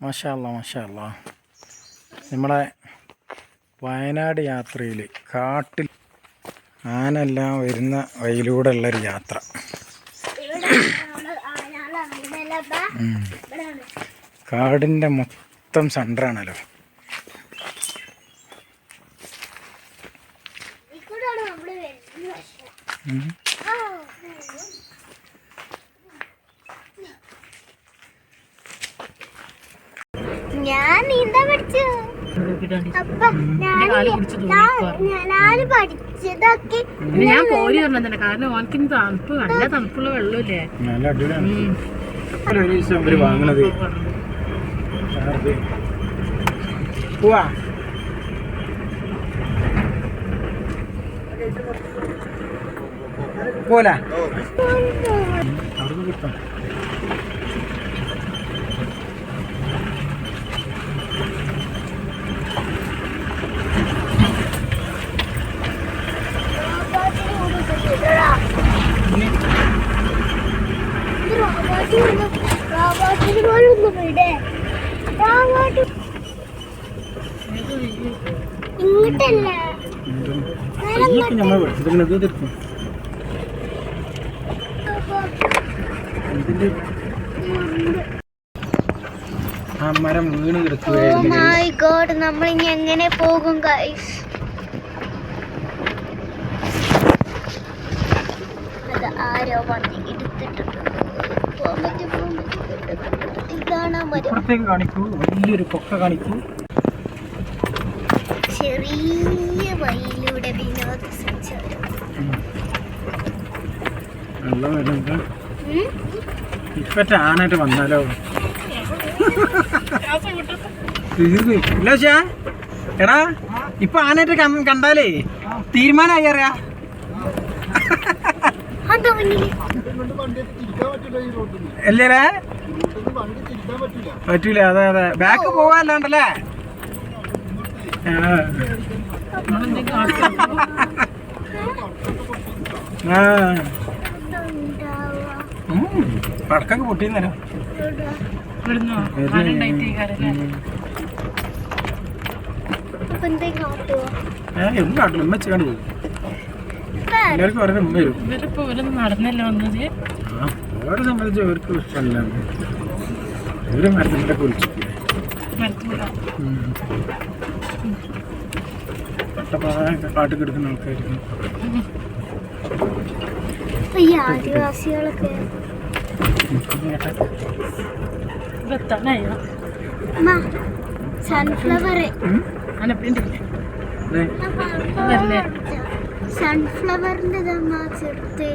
മാഷാല്ല മാഷാല്ല നമ്മളെ വയനാട് യാത്രയിൽ കാട്ടിൽ ആനെല്ലാം വരുന്ന വഴിയിലൂടെ ഉള്ളൊരു യാത്ര. കാടിന്റെ മൊത്തം സെന്ററാണല്ലോ ഉം. ഞാൻ നീന്താൻ പഠിച്ചു അപ്പൊ ഞാൻ ഞാൻ പഠിച്ചതൊക്കെ പിന്നെ ഞാൻ പോരി പറഞ്ഞ തന്നെ. കാരണം ഓനക്ക് ഇനി തണുപ്പ് നല്ല തണുപ്പുള്ള വെള്ളമില്ലേ? നല്ല അടിപൊളിയാണ്. ഒരു ദിവസം ഇവർ വാങ്ങണത്? പോവാ. പോലെ. അവിടുന്ന് കിട്ടാം റോബോട്ടിന് പോലും ഒന്ന് വിടെ റോബോട്ട് ഇങ്ങോട്ടല്ല. നമ്മൾ പഠിച്ചിരിക്കുന്നത് ആ മരം വീണ് കിടക്കുകയായിരുന്നു ഗോഡ് നമ്മൾ ഇനി എങ്ങനെ പോകും ഗൈസ് ആരോ വന്ന് എടുത്തിട്ടുണ്ട്. പോകാൻ പറ്റും പറ്റും ഇപ്പുറത്തേക്ക് കാണിക്കൂ. വലിയൊരു കൊക്ക കാണിക്കൂ. ചെറിയ വഴിയിലൂടെ വിനോദസഞ്ചാരം? ഇപ്പറ്റ ആനായിട്ട് വന്നാലോ? ഇല്ലാ എടാ ഇപ്പൊ ആനായിട്ട് കണ്ടാലേ? തീരുമാനമായി അറിയാ. അല്ലേ? പറ്റൂല അതെ അതെ. ബാക്ക് പോവാല്ലാണ്ടല്ലേ. പടക്കൊക്കെ പൊട്ടിന്നല്ലോ എന്ത് കാട്ടില്ല ഉമ്മ ചെയ്യാണ്ട് പോകും എല്ലാവർക്കും ഓരോ ഉമ്മ വരും. ഇവരിപ്പോ ഇവരൊന്നും നടന്നല്ലേ വന്നത്? ആ ഓരെ സംബന്ധിച്ച് അവർക്ക് ഇഷ്ടമല്ല. ഒരു മരത്തിന്റെ കുളിച്ചു കാട്ടിൽ കിടക്കുന്ന ആൾക്കാർക്ക് അപ്പൊ ഈ ആദിവാസികളൊക്കെ. സൺഫ്ലവർ അനപ്പിണ്ടില്ലേ ദേ, അതല്ലേ സൺഫ്ലവറിന്റെ ചെറുത്ത്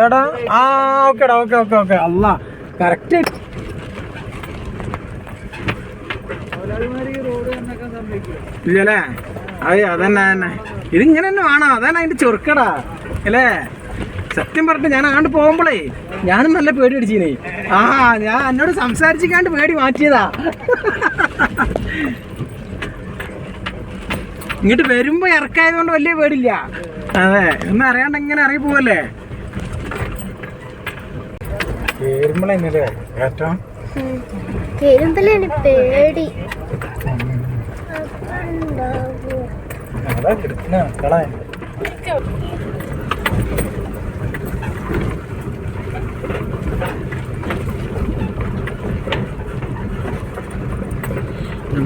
എടാ ആ ഓക്കേടാ ഓക്കെ ഓക്കെ ഓക്കെ അല്ല കറക്റ്റ് ഇല്ലേ? അതെ അതന്നെ തന്നെ ഇതിങ്ങനെ തന്നെ വേണം. അതാണ് അതിന്റെ ചൊറുക്കടാ. അല്ലേ? സത്യം പറഞ്ഞു ഞാൻ അങ്ങോട്ട് പോകുമ്പോളേ ഞാനും നല്ല പേടി അടിച്ചീനേ ആ ഞാൻ എന്നോട് സംസാരിച്ചിക്കാണ്ട് പേടി മാറ്റിയതാ ഇങ്ങോട്ട് വരുമ്പോ ഇറക്കായതുകൊണ്ട് വലിയ പേടില്ല അതെ ഒന്നും അറിയാണ്ട് എങ്ങനെ ഇറങ്ങി പോവല്ലേ പേടി അതാ കിടക്കുന്ന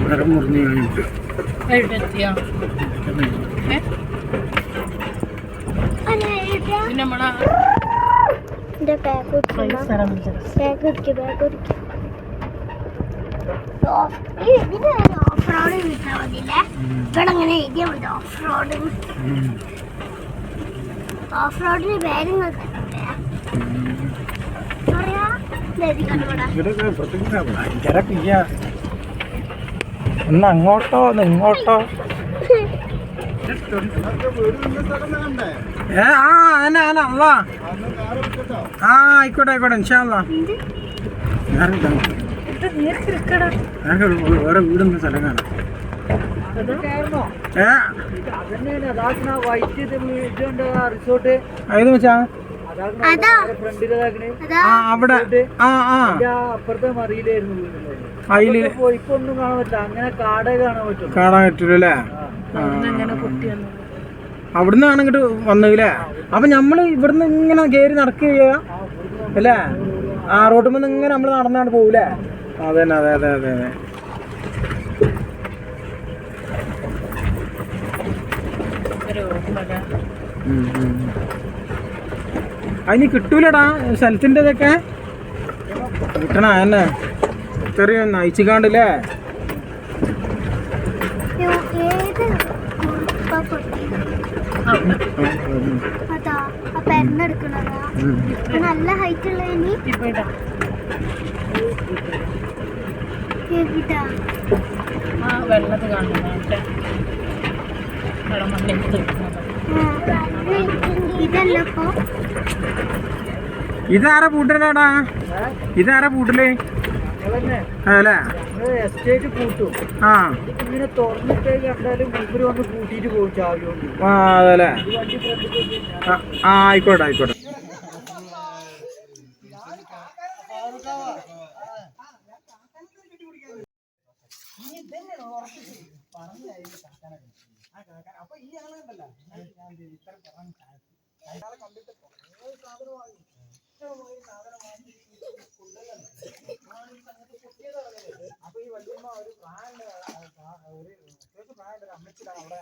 ബാഗ് മുറിഞ്ഞു ഇതിന് ഓഫ് റോഡ് വിട്ടാൽ മതിയില്ലേ? ഇവിടെ അങ്ങനെ എഴുതിയാൽ മതി ഓഫ് റോഡ് ഓഫ് റോഡിന് പറയാ. കണ്ടുകൂടാ ഇവിടെയൊക്കെ പ്രത്യേകിച്ച് ഭയങ്കര പിയ്യ ഒന്ന് അങ്ങോട്ടോ ഒന്ന് ഇങ്ങോട്ടോ ഏ ആ അതന്നെ അതന്നെ അല്ല ആ ആയിക്കോട്ടെ ആയിക്കോട്ടെ ഇൻഷാ അല്ലാ ഞാൻ ഇതാ. ഇത് നേരത്തെ ഇരിക്കടാ ഞങ്ങൾക്ക് ഒരു- വേറെ വീടൊന്നും സ്ഥലം കാണാം ഏ അതന്നെയാണ് അതാക്കണ ആ അവിടെ. ആ ആ. ആ അപ്പുറത്തെ മറിയിലായിരുന്നു വീടുണ്ടായിരുന്നത് അതിൽ ഇപ്പൊ ഇപ്പൊ ഒന്നും കാണാൻ പറ്റില്ല. അങ്ങനെ കാടേ കാണാൻ പറ്റും കാണാൻ പറ്റൂലല്ലേ അങ്ങനെ പൊട്ടി വന്നു. അവിടുന്ന് ആണ് ഇങ്ങോട്ട് വന്നല്ലേ അപ്പൊ നമ്മൾ ഇവിടുന്ന് ഇങ്ങനെ കേറി നടക്കുക അല്ലേ? ആ റോട്ടിൽ നിന്ന് ഇങ്ങനെ നമ്മൾ നടന്നാണ് പോകൂലേ അതെ അതെ അതെ അതെ. അതെ ഉം, ഉം. അതിന് കിട്ടൂലടാ. സ്ഥലത്തിന്റെ ഇതൊക്കെ കിട്ടണ തന്നെ ഇത്രയും അത് നല്ല ഹൈറ്റ് ഉള്ള വെള്ളത്ത് കാണുന്നു. ഇതാരാ പൂട്ടലാടാ? ഇതാരാ പൂട്ടൽ? ആ. ആ ആയിക്കോട്ടെ ആയിക്കോട്ടെ. പറഞ്ഞു അപ്പൊ ഈ ആളുണ്ടല്ലോ ഞാൻ ഇത്ര പറഞ്ഞു അയാളെ കണ്ടിട്ട് സാധനം വാങ്ങി. സാധനം വാങ്ങി അങ്ങനത്തെ പൊട്ടിയതാണ് അപ്പൊ ഈ വല്യമ്മ ഒരു പ്രായമുണ്ട് ഒരു പ്രായമുണ്ട് ഒരു അമ്മച്ചിടാ അവിടെ